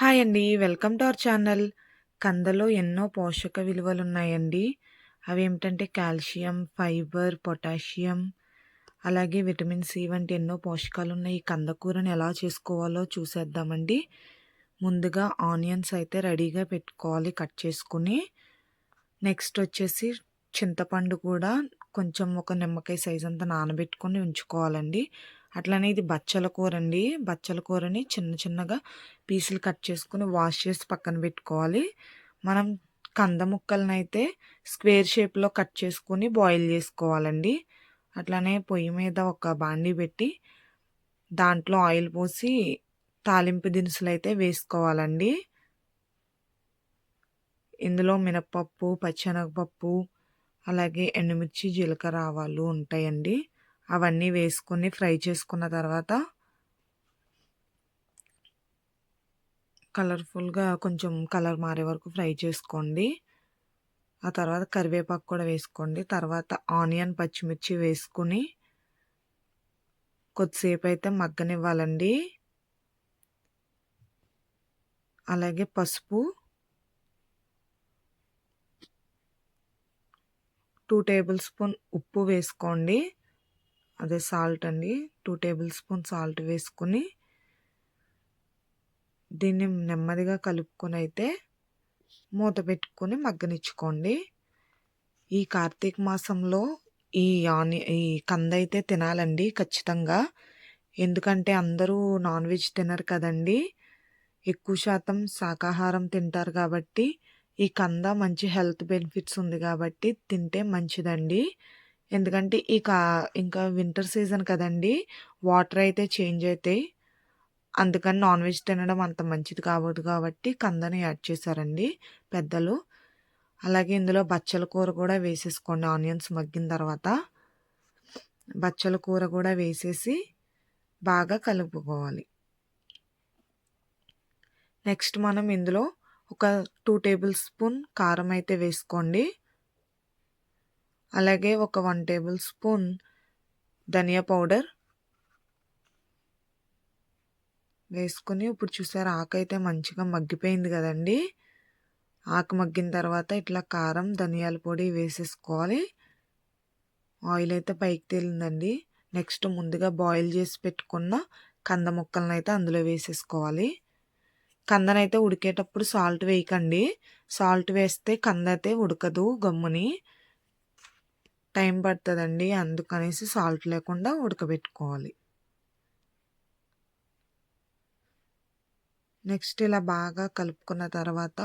Hi అండి. Welcome to our channel. కందలో ఎన్నో పోషక విలువలు ఉన్నాయండి అవి ఏమిటంటే కాల్షియం, ఫైబర్, పొటాషియం అలాగే విటమిన్ సి వంటి ఎన్నో పోషకాలు ఉన్నాయి ఈ కంద కూరని ఎలా చేసుకోవాలో చూసేద్దామండి. ముందుగా ఆనియన్స్ అయితే రెడీగా పెట్టుకోవాలి కట్ చేసుకుని నెక్స్ట్ వచ్చేసి చింతపండు కూడా కొంచెం ఒక నిమ్మకాయ సైజ్ అంతా నానబెట్టుకొని ఉంచుకోవాలండి. అట్లనే ఇది బచ్చల కూర అండి. బచ్చల కూరని చిన్న చిన్నగా పీసులు కట్ చేసుకొని వాష్ చేసి పక్కన పెట్టుకోవాలి. మనం కంద ముక్కలనైతే స్క్వేర్ షేప్‌లో కట్ చేసుకొని బాయిల్ చేసుకోవాలండి. అట్లనే పొయ్యి మీద ఒక బాండీ పెట్టి దాంట్లో ఆయిల్ పోసి తాలింపు దినుసులు అయితే వేసుకోవాలండి. ఇందులో మినపప్పు, పచ్చెనగపప్పు, అలాగే ఎండుమిర్చి, జీలకర్ర, ఆవాలు ఉంటాయండి. అవన్నీ వేసుకొని ఫ్రై చేసుకున్న తర్వాత కలర్‌ఫుల్‌గా కొంచెం కలర్ మారే వరకు ఫ్రై చేసుకోండి. ఆ తర్వాత కరివేపాకు కూడా వేసుకోండి. తర్వాత ఆనియన్, పచ్చిమిర్చి వేసుకుని కొద్దిసేపు అయితే మగ్గనివ్వాలండి. అలాగే పసుపు టూ టేబుల్ స్పూన్ ఉప్పు వేసుకోండి. అదే సాల్ట్ అండి. టూ టేబుల్ స్పూన్ సాల్ట్ వేసుకొని దీన్ని నెమ్మదిగా కలుపుకొని అయితే మూత పెట్టుకొని మగ్గనిచ్చుకోండి. ఈ కార్తీక మాసంలో ఈ ఆని ఈ కంద అయితే తినాలండి ఖచ్చితంగా. ఎందుకంటే అందరూ నాన్ వెజ్ తినరు కదండీ. ఎక్కువ శాతం శాకాహారం తింటారు కాబట్టి ఈ కంద మంచి హెల్త్ బెనిఫిట్స్ ఉంది కాబట్టి తింటే మంచిదండి. ఎందుకంటే ఈ కా ఇంకా వింటర్ సీజన్ కదండీ. వాటర్ అయితే చేంజ్ అవుతాయి అందుకని నాన్ వెజ్ తినడం అంత మంచిది కావద్దు కాబట్టి కందని యాడ్ చేశారండి పెద్దలు. అలాగే ఇందులో బచ్చల కూర కూడా వేసేసుకోండి ఆనియన్స్ మగ్గిన తర్వాత. బచ్చల కూర కూడా వేసేసి బాగా కలుపుకోవాలి. నెక్స్ట్ మనం ఇందులో ఒక టూ టేబుల్ స్పూన్ కారం అయితే వేసుకోండి. అలాగే ఒక వన్ టేబుల్ స్పూన్ ధనియా పౌడర్. వేసుకొని ఇప్పుడు చూసారా ఆకైతే మంచిగా మగ్గిపోయింది కదండీ. ఆకు మగ్గిన తర్వాత ఇట్లా కారం, ధనియాల పొడి వేసేసుకోవాలి. ఆయిల్ అయితే పైకి తేలిందండి. నెక్స్ట్ ముందుగా బాయిల్ చేసి పెట్టుకున్న కంద ముక్కలనైతే అందులో వేసేసుకోవాలి. కందనైతే ఉడికేటప్పుడు సాల్ట్ వేయకండి. సాల్ట్ వేస్తే కంద అయితే ఉడకదు గమ్ముని. టైం పడుతుందండి అందుకనేసి సాల్ట్ లేకుండా ఉడకబెట్టుకోవాలి. నెక్స్ట్ ఇలా బాగా కలుపుకున్న తర్వాత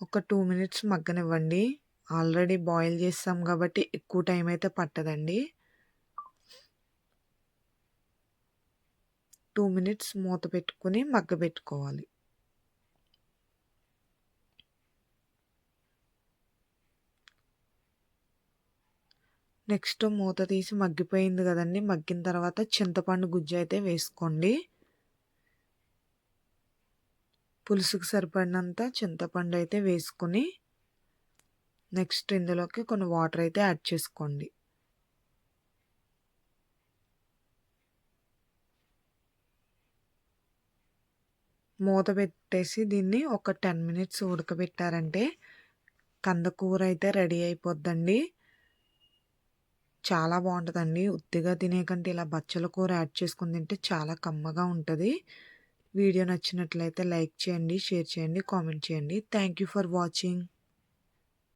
ఒక టూ మినిట్స్ మగ్గనివ్వండి. ఆల్రెడీ బాయిల్ చేస్తాం కాబట్టి ఎక్కువ టైం అయితే పట్టదండి. టూ మినిట్స్ మూత పెట్టుకొని మగ్గబెట్టుకోవాలి. నెక్స్ట్ మూత తీసి మగ్గిపోయింది కదండి మగ్గిన తర్వాత చింతపండు గుజ్జు అయితే వేసుకోండి. పులుసుకు సరిపడినంత చింతపండు అయితే వేసుకొని నెక్స్ట్ ఇందులోకి కొన్ని వాటర్ అయితే యాడ్ చేసుకోండి. మూత పెట్టేసి దీన్ని ఒక 10 మినిట్స్ ఉడకబెట్టారంటే కంద కూర అయితే రెడీ అయిపోద్దండి. చాలా బాగుంటుందండి ఉత్తిగా తినే కంటే ఇలా బచ్చల కూర యాడ్ చేసుకుని తింటే చాలా కమ్మగా ఉంటుంది వీడియో నచ్చినట్లయితే లైక్ చేయండి, షేర్ చేయండి, కామెంట్ చేయండి. Thank you for watching.